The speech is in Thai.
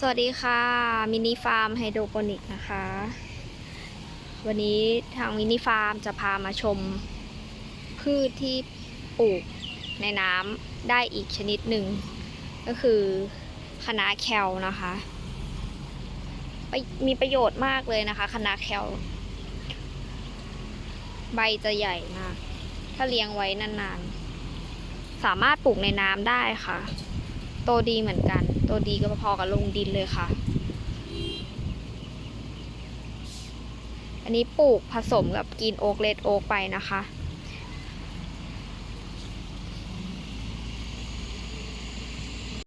สวัสดีค่ะ มินิฟาร์มไฮโดรโปนิกนะคะ วันนี้ทางมินิฟาร์มจะพามาชม พืชที่ปลูกในน้ำได้อีกชนิดหนึ่ง ก็คือคะน้าแคลนะคะมีประโยชน์มากเลยนะคะคะน้าแคลใบจะใหญ่มาก ถ้าเลี้ยงไว้นานๆ สามารถปลูกในน้ำได้ค่ะ โตดีเหมือนกัน โตดีก็พอๆกับลงดินเลยค่ะ อันนี้ปลูกผสมกับกินโอ๊กเลดโอ๊กไปนะคะ